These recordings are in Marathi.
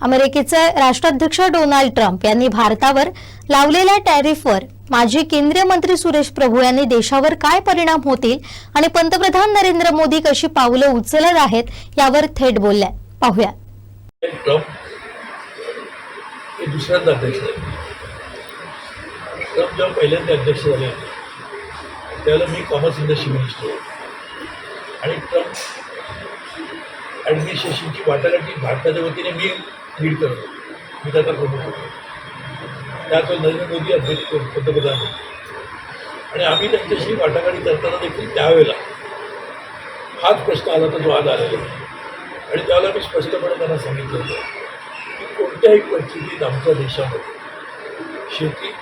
अमेरिकेचे राष्ट्राध्यक्ष डोनाल्ड ट्रम्प यांनी भारतावर लावलेल्या टॅरिफवर माजी केंद्रीय मंत्री सुरेश प्रभू यांनी देशावर काय परिणाम होतील आणि पंतप्रधान नरेंद्र मोदी कशी पावलं उचलत आहेत यावर थेट बोलल्या. पाहूया ट्रम्प दुसऱ्यांदा अध्यक्ष ट्रम्प जेव्हा पहिल्यांदा अध्यक्ष झाले त्यावेळेला मी कॉमर्स इंडस्ट्री मिनिस्टर आणि ट्रम्प ॲडमिनिस्ट्रेशनची वाटाघाटी भारताच्या वतीने मी लीड करतो. मी त्याचा प्रमुख होतो त्यात नरेंद्र मोदी अध्यक्ष पंतप्रधान होते. आणि आम्ही त्यांच्याशी वाटाघाटी करताना देखील त्यावेळेला हाच प्रश्न आला तर जो आज आलेला आहे. आणि त्यावेळेला मी स्पष्टपणे त्यांना सांगितलं होतं की कोणत्याही परिस्थितीत आमच्या देशामध्ये शेती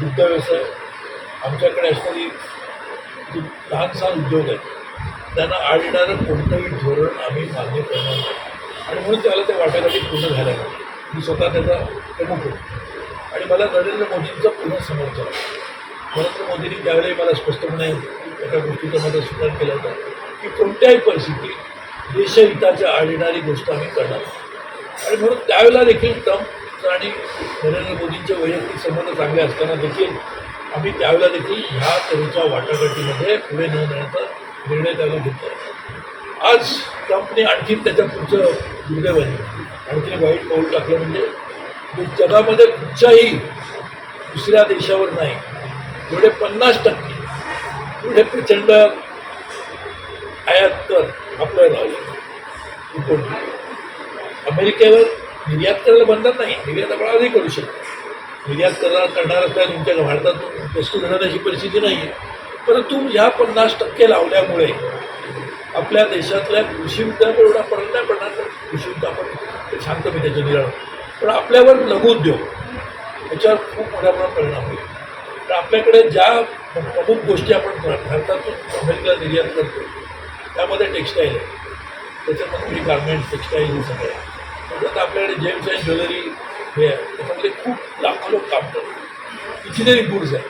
दुग्धव्यवसाय आमच्याकडे असणारी लहान सहान उद्योग आहेत त्यांना आढळणारं कोणतंही धोरण आम्ही मान्य करणार नाही. आणि म्हणून त्याला त्या वाटाघाटी पूर्ण झाल्या. मी स्वतः त्याचा प्रमुख होतो. आणि मला नरेंद्र मोदींचा पूर्ण समर्थन झाला नरेंद्र मोदींनी त्यावेळी मला स्पष्टपणे एका गोष्टीचा माझा स्वीकार केला होता की कोणत्याही परिस्थितीत देशहिताच्या आढळणारी गोष्ट आम्ही करणार आणि म्हणून त्यावेळेला देखील ट्रम्प आणि नरेंद्र मोदींचे वैयक्तिक संबंध चांगले असताना देखील आम्ही त्यावेळेला देखील ह्या तऱ्हेच्या वाटाघाटीमध्ये पुढे न नेण्याचा निर्णय त्याला घेतला आज ट्रम्पने आणखी त्याच्या पुढचं आणि ते वाईट पाऊल टाकलं म्हणजे जगामध्ये कुठच्याही दुसऱ्या देशावर नाही एवढे पन्नास टक्के एवढे प्रचंड आयात कर आपल्याला लावले कोण अमेरिकेवर निर्यात करायला बंधन नाही. निर्यात आपण आजही करू शकतो. निर्यात करा करणार असल्या तुमच्या भारतात वस्तू घेणार अशी परिस्थिती नाही आहे परंतु ह्या पन्नास टक्के लावल्यामुळे आपल्या देशातल्या कृषी उद्योगावर एवढा परिणाम नाही पडणार नाही. विशुद्ध आपण ते सांगतो मी त्याच्या निराळ. पण आपल्यावर लघुउद्योग याच्यावर खूप मोठ्या प्रमाणात परिणाम होईल. तर आपल्याकडे ज्या प्रमुख गोष्टी आपण भारतातून अमेरिकेला निर्यात करतो त्यामध्ये टेक्स्टाईल आहे. त्याच्यामध्ये गार्मेंट्स टेक्स्टाईल हे सगळं आहे. त्याच्यात आपल्याकडे जेम्स अँड ज्वेलरी हे आहे त्याच्यामध्ये खूप लाखो लोक काम करतात. इंजिनिअरिंग गुड्स आहे.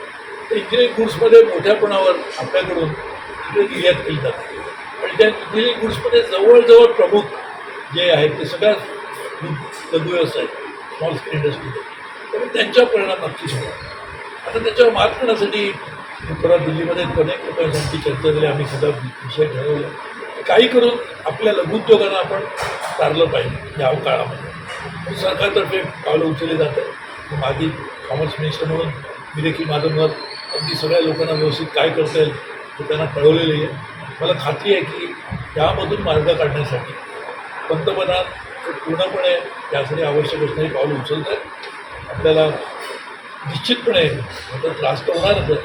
तर इंजिनिअरिंग गुड्समध्ये मोठ्यापणावर आपल्याकडून तिकडे निर्यात केली जाते. आणि त्या इंजिनिअरिंग गुड्समध्ये जवळजवळ प्रमुख जे आहेत ते सगळ्या लघु आहेत स्मॉल स्केल इंडस्ट्रीमध्ये त्यामुळे त्यांच्यावर परिणाम नक्कीच होणार आता त्याच्यावर मात करण्यासाठी परत दिल्लीमध्ये अनेक लोकांसाठी चर्चा झाली आम्ही सुद्धा विषय ठरवला. काही करून आपल्या लघुउद्योगांना आपण तारलं पाहिजे या काळामध्ये. सरकारतर्फे पावलं उचलली जातं माजी कॉमर्स मिनिस्टर म्हणून मी देखील माझं मत अगदी सगळ्या लोकांना व्यवस्थित काय करता येईल हे त्यांना कळवलेलं आहे. मला खात्री आहे की त्यामधून मार्ग काढण्यासाठी पंतप्रधान पूर्णपणे त्यासाठी आवश्यक असणारी पाऊल उचलत आहेत आपल्याला निश्चितपणे आता त्रास तर होणारच आहे.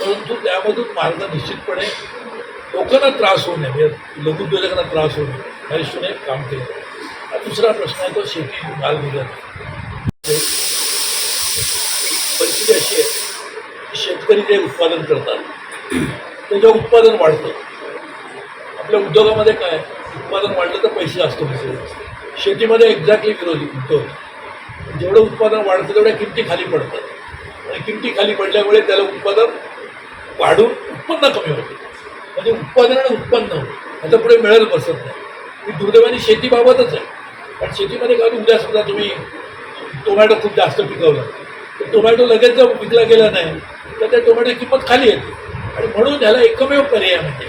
परंतु त्यामधून मार्ग निश्चितपणे लोकांना त्रास होऊ नये. म्हणजे लघुद्योजकांना त्रास होऊ नये. या दृष्टीने काम केलं. हा दुसरा प्रश्न आहे तो शेती माल निघत म्हणजे परिस्थिती अशी आहे की शेतकरी जे उत्पादन करतात ते उत्पादन वाढतं. आपल्या उद्योगामध्ये काय उत्पादन वाढलं तर पैसे जास्त होते शेतीमध्ये एक्झॅक्टली विरोधी. तो जेवढं उत्पादन वाढतं तेवढ्या किमती खाली पडतात. आणि किमती खाली पडल्यामुळे त्याला उत्पादन वाढून उत्पन्न कमी होतं. म्हणजे उत्पादन आणि उत्पन्न. आता पुढे मिळत बसत नाही. ही दुर्दैवाने शेतीबाबतच आहे. कारण शेतीमध्ये काय उद्या सुद्धा तुम्ही टोमॅटो खूप जास्त पिकवलं तर टोमॅटो लगेच जर विकला गेला नाही तर त्या टोमॅटोची किंमत खाली येते. आणि म्हणून ह्याला एकमेव पर्याय म्हणजे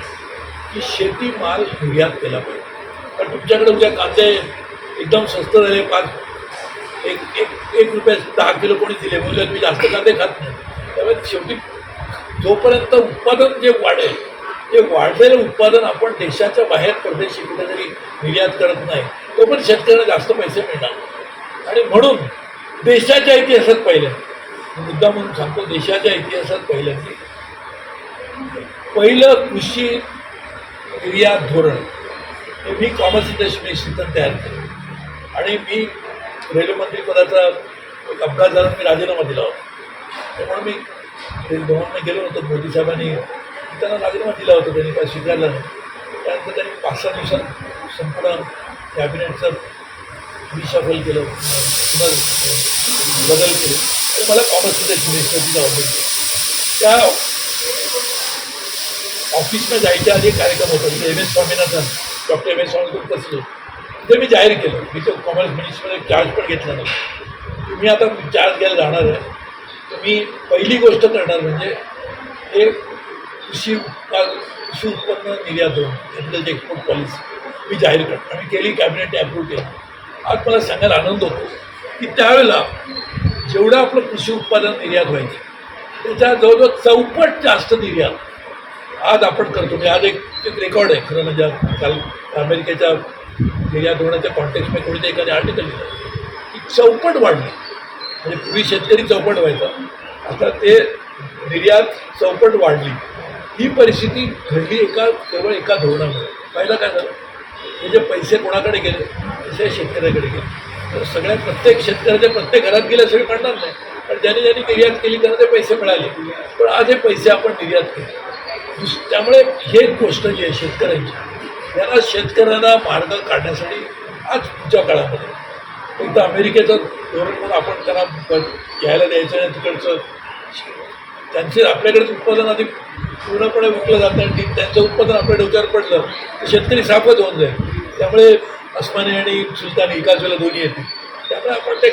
की शेती माल निर्यात केला पाहिजे. कारण तुमच्याकडे उद्या कांदे एकदम स्वस्त झाले पाच एक एक एक रुपये दहा किलो कोणी दिले म्हणजे तुम्ही जास्त कांदे खात नाही. त्यामुळे शेवटी जोपर्यंत उत्पादन जे वाढेल ते वाढलेलं उत्पादन आपण देशाच्या बाहेर परदेशी कुठेतरी निर्यात करत नाही तोपर्यंत शेतकऱ्यांना जास्त पैसे मिळणार आणि म्हणून देशाच्या इतिहासात पहिल्या मुद्दा म्हणून सांगतो देशाच्या इतिहासात पहिल्यांदा पहिलं कृषी निर्यात धोरण मी कॉमर्स इंडस्ट्री मिनिस्ट्रीतून तयार केलं. आणि मी रेल्वेमंत्रीपदाचा एक अपघात झाला मी राजीनामा दिला होता. त्यामुळे मी ते गेलो होतो मोदी साहेबांनी त्यांना राजीनामा दिला होता त्यांनी काय स्वीकारला नाही. त्यानंतर त्यांनी पाच सहा दिवसात संपूर्ण कॅबिनेटचं रिशफल केलं किंवा बदल केले. आणि मला कॉमर्स इंडस्ट्री मिनिस्टरची जबाबदारी त्या ऑफिसला जायच्या आधी कार्यक्रम होता म्हणजे M S Swaminathan doctor M S Swaminathan बसले ते मी जाहीर केलं. मी तो कॉमर्स मिनिस्टरमध्ये चार्ज पण घेतला नाही. तुम्ही आता चार्ज घ्यायला जाणार आहे. तुम्ही पहिली गोष्ट करणार म्हणजे हे कृषी उत्पाद कृषी उत्पन्न निर्यात होऊन ॲग्रिकल्चर एक्सपोर्ट पॉलिसी मी जाहीर करतो आणि केली कॅबिनेटने अप्रूव्ह केली. आज मला सांगायला आनंद होतो की त्यावेळेला जेवढं आपलं कृषी उत्पादन निर्यात व्हायचं त्याच्या जवळजवळ चौपट जास्त निर्यात आज आपण करतो. म्हणजे आज एक एक रेकॉर्ड आहे. खरं म्हणजे काल अमेरिकेच्या निर्यात धोरणाच्या कॉन्टेक्समध्ये कोणीतरी एखादी आर्टिकल लिहिलं. की चौपट वाढली. म्हणजे पूर्वी शेतकरी चौपट व्हायचा. आता ते निर्यात चौपट वाढली. ही परिस्थिती घडली एका केवळ एका धोरणामुळे. पहिलं काय झालं? म्हणजे पैसे कोणाकडे गेले? पैसे शेतकऱ्याकडे गेले. तर सगळ्या प्रत्येक शेतकऱ्याच्या प्रत्येक घरात गेले सगळे म्हणणार नाही. पण ज्यांनी ज्यांनी निर्यात केली त्यांना ते पैसे मिळाले. पण आज हे पैसे आपण निर्यात केले. त्यामुळे हे गोष्ट जी आहे. शेतकऱ्यांची याला शेतकऱ्यांना मार्ग काढण्यासाठी आज काळामध्ये फक्त अमेरिकेचं धोरण म्हणून आपण त्यांना घ्यायला द्यायचं आहे तिकडचं. त्यांचे आपल्याकडेच उत्पादन आधी पूर्णपणे विकलं जातं आणि त्यांचं उत्पादन आपल्या डोक्यावर पडलं तर शेतकरी साफच होऊन जाईल. त्यामुळे अस्मानी आणि सुलतानी एकाच वेळेला दोन्ही येतील. त्यामुळे आपण ते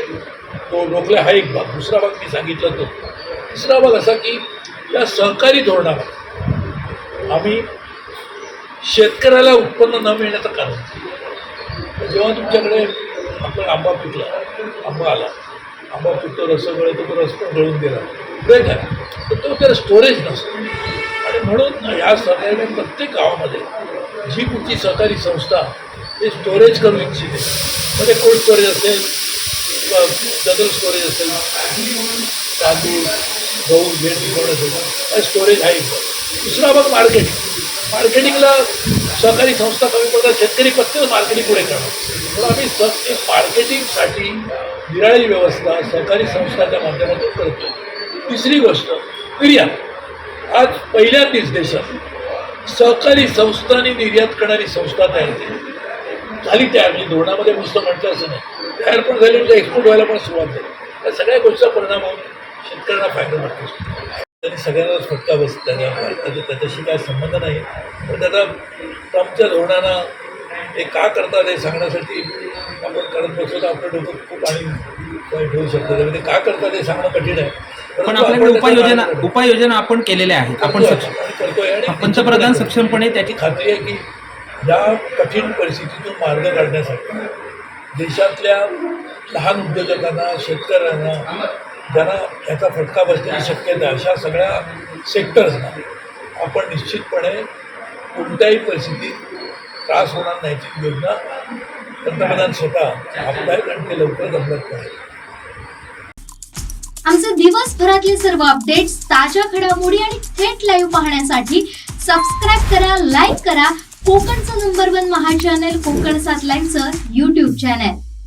तो रोखले हा एक भाग. दुसरा भाग मी सांगितलं तो. तिसरा भाग असा की या सहकारी धोरणामध्ये आम्ही शेतकऱ्याला उत्पन्न न मिळण्याचं कारण. जेव्हा तुमच्याकडे आपण आंबा पिकला आंबा आला आंबा पिकतो रस गळतो तो रस पण गळून गेला. बरं काय तर तो त्याला स्टोरेज नसतो. आणि म्हणून या सरकारने प्रत्येक गावामध्ये जी कुठची सहकारी संस्था ते स्टोरेज करू इच्छिते. म्हणजे कोल्ड स्टोरेज असेल किंवा जनरल स्टोरेज असेल तांदूळ गहू भेट टिकवणं असेल हे स्टोरेज आहे. दुसरा भाग मार्केटिंग मार्केटिंगला सहकारी संस्था कमी पडतात शेतकरी प्रत्येक मार्केटिंग पुढे करतात. पण आम्ही स मार्केटिंगसाठी निराळी व्यवस्था सहकारी संस्थाच्या माध्यमातून करतो. तिसरी गोष्ट निर्यात. आज पहिल्यांदाच देशात सहकारी संस्थांनी निर्यात करणारी संस्था तयार केली. झाली तयार म्हणजे धोरणामध्ये नुसतं म्हटलं असं नाही. तयार पण झाली म्हणजे एक्सपोर्ट व्हायला पण सुरुवात झाली. या सगळ्या गोष्टीचा परिणाम होऊन शेतकऱ्यांना फायदा होतो. त्यांनी सगळ्यांनाच फटका बसतो भारताचा त्याच्याशी काय संबंध नाही. पण त्याचा ट्रम्पच्या धोरणानं ते का करतात हे सांगण्यासाठी आपण करत बसलो तर आपलं डोकं खूप आणि होऊ शकतं. त्यामध्ये का करतात हे सांगणं कठीण आहे. पण आपल्याकडे त्याचा उपाययोजना. उपाययोजना आपण केलेल्या आहेत. आपण करतोय. आणि पंतप्रधान सक्षमपणे त्याची खात्री आहे की या कठीण परिस्थितीतून मार्ग काढण्यासाठी देशातल्या लहान उद्योजकांना शेतकऱ्यांना ज्यांना याचा फटका बसण्याची शक्यता आहे अशा सगळ्या सेक्टर्सना आपण निश्चितपणे कोणत्याही परिस्थितीत त्रास होणार नाहीची योजना पंतप्रधान स्वतः आखत आणि ते अंमलात पडेल आमचे दिवसभरातले सर्व अपडेट्स ताज्या घडामोडी आणि थेट लाईव्ह पाहण्यासाठी सबस्क्राईब करा लाईक करा. कोकणचं नंबर वन महा चॅनल कोकण सात लाईनचं युट्यूब चॅनल